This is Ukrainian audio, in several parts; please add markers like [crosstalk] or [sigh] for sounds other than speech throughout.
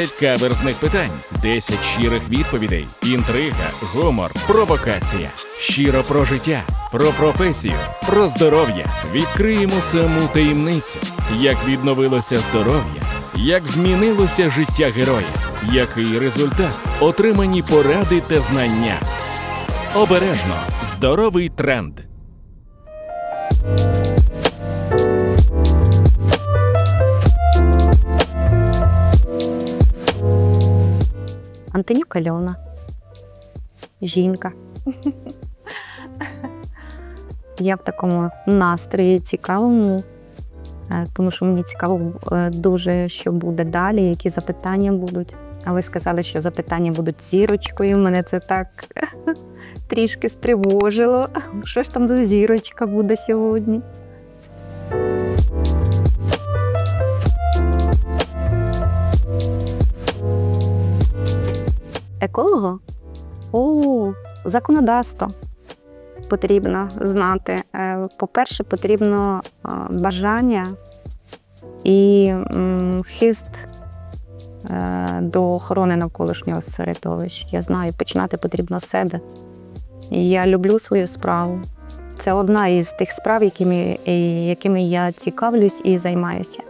10 каверзних питань, 10 щирих відповідей, інтрига, гумор, провокація. Щиро про життя, про професію, про здоров'я. Відкриємо саму таємницю, як відновилося здоров'я, як змінилося життя героя, який результат, отримані поради та знання. Обережно здоровий тренд. Антонюк Альона. Жінка. Я в такому настрої цікавому, е, тому що мені цікаво е, дуже, що буде далі, які запитання будуть. А ви сказали, що запитання будуть зірочкою. Мене це так [laughs] трішки стривожило. Що ж там за зірочка буде сьогодні? Еколого? О, законодавство потрібно знати. Е, По-перше, потрібно е, бажання і хист е, до охорони навколишнього середовища. Я знаю, починати потрібно з себе. Я люблю свою справу. Це одна із тих справ, якими, якими я цікавлюсь і займаюся.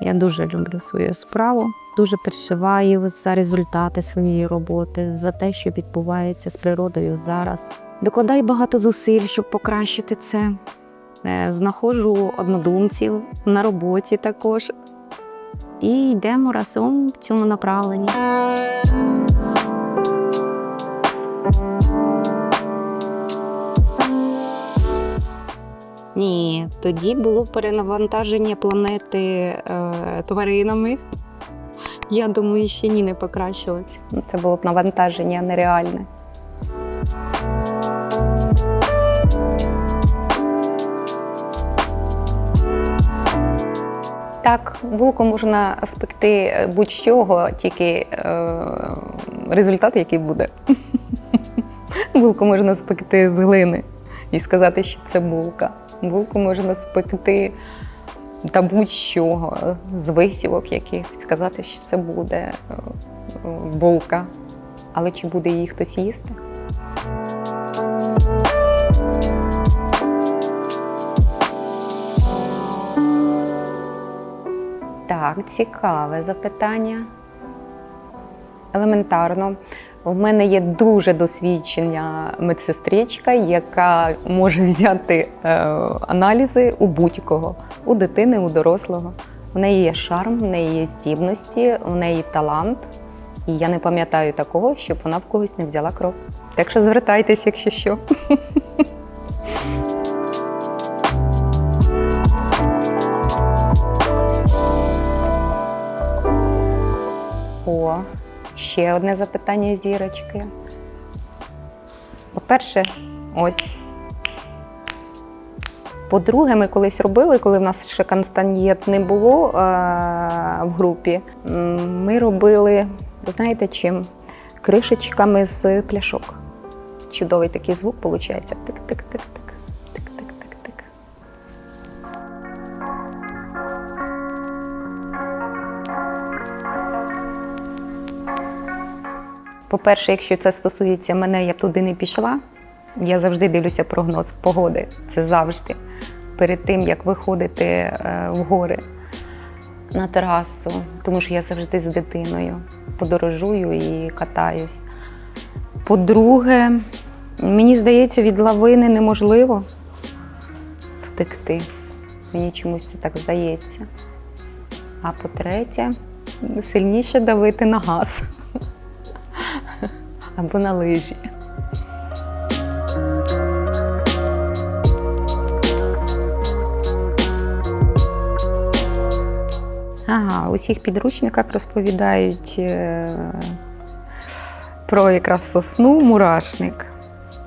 Я дуже люблю свою справу, дуже переживаю за результати своєї роботи, за те, що відбувається з природою зараз. Докладаю багато зусиль, щоб покращити це. Е, Знаходжу однодумців на роботі також. І йдемо разом в цьому направленні. Ні, тоді було перенавантаження планети е, тваринами. Я думаю, ще ні не покращилось. Це було б навантаження нереальне. Так, булку можна спекти будь-чого, тільки е, результат, який буде. [laughs] Булку можна спекти з глини і сказати, що це булка. Булку можна спекти та будь-чого, з висівок якихось, сказати, що це буде е, булка. Але чи буде її хтось їсти? Так, цікаве запитання. Елементарно. В мене є дуже досвідчена медсестричка, яка може [laughs] взяти е, аналізи у будь-кого, у дитини, у дорослого. У неї є шарм, в неї є здібності, у неї талант. І я не пам'ятаю такого, щоб вона в когось не взяла кров. Так що звертайтесь, якщо що. [laughs] О, ще одне запитання зірочки. По-перше, ось. По-друге, ми колись робили, коли в нас ще констаньєт не було е- в групі. Ми робили, знаєте чим? Кришечками з пляшок. Чудовий такий звук виходить. Тик-тик-тик-тик. По-перше, якщо це стосується мене, я б туди не пішла. Я завжди дивлюся прогноз погоди. Це завжди. Перед тим, як виходити е, в гори на терасу, тому що я завжди з дитиною подорожую і катаюсь. По-друге, мені здається, від лавини неможливо втекти. Мені чомусь це так здається. А по-третє, сильніше давити на газ або на лижі. Ага, у всіх підручниках розповідають е, про якраз сосну, мурашник.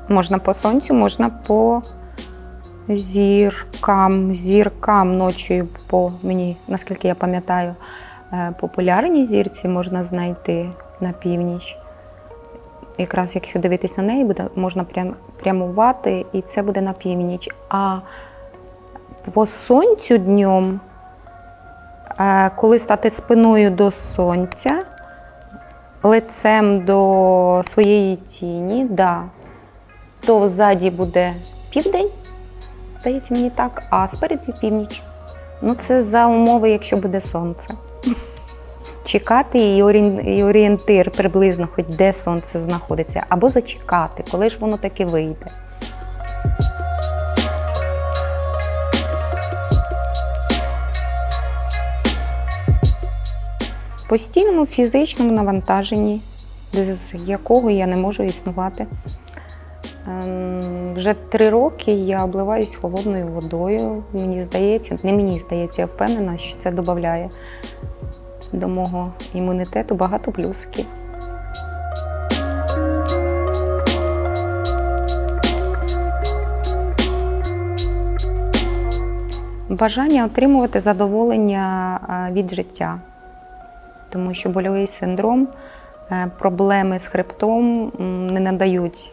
Можна по сонцю, можна по зіркам. Зіркам ночі по мені, наскільки я пам'ятаю, е, популярні зірці можна знайти на північ. Якраз якщо дивитись на неї, буде, можна прям, прямувати, і це буде на північ. А по сонцю днем, е, коли стати спиною до сонця, лицем до своєї тіні, да. то ззаді буде південь, здається мені так, а спереду північ. Ну, це за умови, якщо буде сонце. Чекати і орієн- і орієнтир приблизно, хоч де сонце знаходиться, або зачекати, коли ж воно таки вийде. Постійному фізичному навантаженні, без якого я не можу існувати. Ем, Вже три роки я обливаюсь холодною водою. Мені здається, не мені здається, я впевнена, що це додає до мого імунітету багато плюсиків. Бажання отримувати задоволення е, від життя, тому що больовий синдром, е, проблеми з хребтом не надають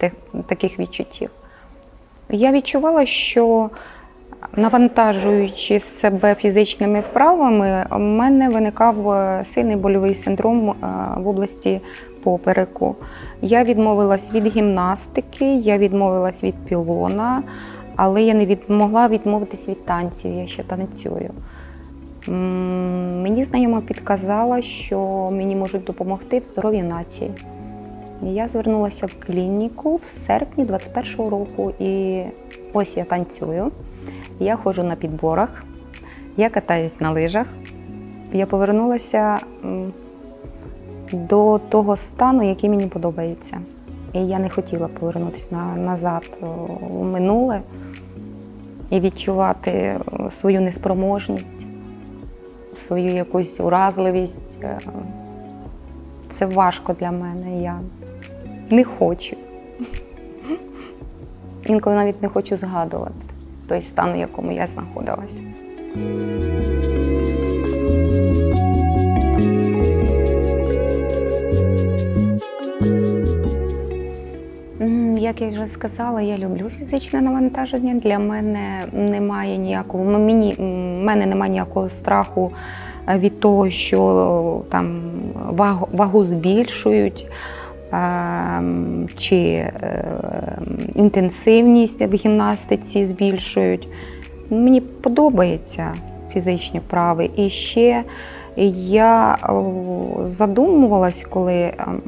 е, таких відчуттів. Я відчувала, що навантажуючи себе фізичними вправами, у мене виникав е, сильний больовий синдром е, в області попереку. Я відмовилась від гімнастики, я відмовилась від пілона, але я не від, могла відмовитись від танців, я ще танцюю. Мені знайома підказала, що мені можуть допомогти в здоров'ї нації. Я звернулася в клініку в серпні 21-го року, і ось я танцюю. Я ходжу на підборах, я катаюсь на лижах. Я повернулася до того стану, який мені подобається. І я не хотіла повернутися на, назад у минуле і відчувати е, свою неспроможність, свою якусь уразливість. Е, Це важко для мене. Я не хочу. Інколи навіть не хочу згадувати той стан, в якому я знаходилася. Як я вже сказала, я люблю фізичне навантаження. Для мене немає ніякого мені мене немає ніякого страху е, від того, що там вагу, вагу збільшують. Ем, Чи е, інтенсивність в гімнастиці збільшують. Мені подобаються фізичні вправи. І ще я задумувалась, коли ем,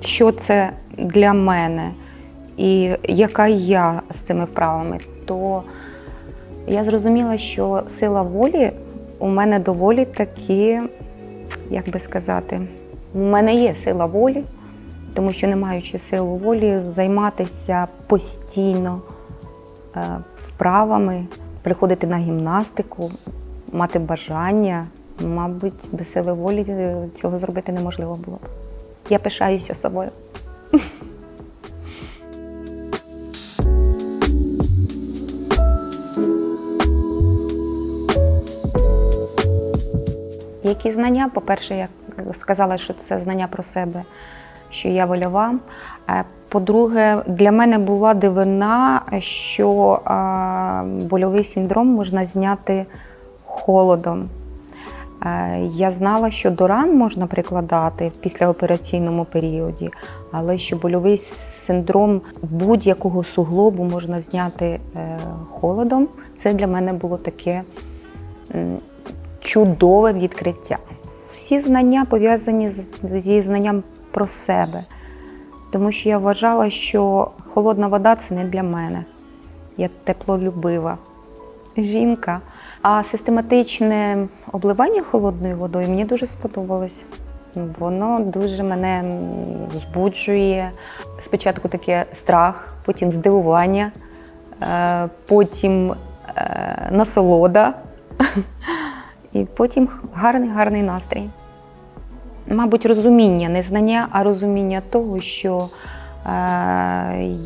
що це для мене і яка я з цими вправами, то я зрозуміла, що сила волі у мене доволі таки, як би сказати, у мене є сила волі, тому що не маючи силу волі, займатися постійно е, вправами, приходити на гімнастику, мати бажання, мабуть, без сили волі е, цього зробити неможливо було б. Я пишаюся собою. [laughs] Які знання? По-перше, я сказала, що це знання про себе, що я вольова. Е, По-друге, для мене була дивина, що е, больовий синдром можна зняти холодом. Е, Я знала, що до ран можна прикладати в післяопераційному періоді, але що больовий синдром будь-якого суглобу можна зняти холодом. Це для мене було таке чудове відкриття. Всі знання пов'язані зі знанням про себе, тому що я вважала, що холодна вода це не для мене. Я теплолюбива жінка. А систематичне обливання холодною водою мені дуже сподобалось. Воно дуже мене збуджує. Спочатку таке страх, потім здивування, е, потім е, насолода, [laughs] і потім гарний гарний настрій. Мабуть, розуміння, не знання, а розуміння того, що е,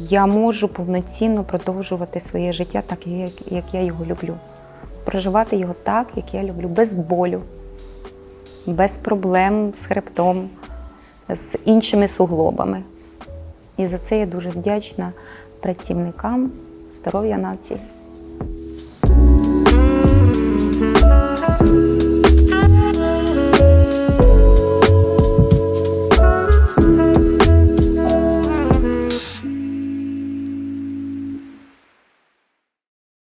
я можу повноцінно продовжувати своє життя так, як, як я його люблю. Проживати його так, як я люблю, без болю, без проблем з хребтом, з іншими суглобами. І за це я дуже вдячна працівникам здоров'я нації.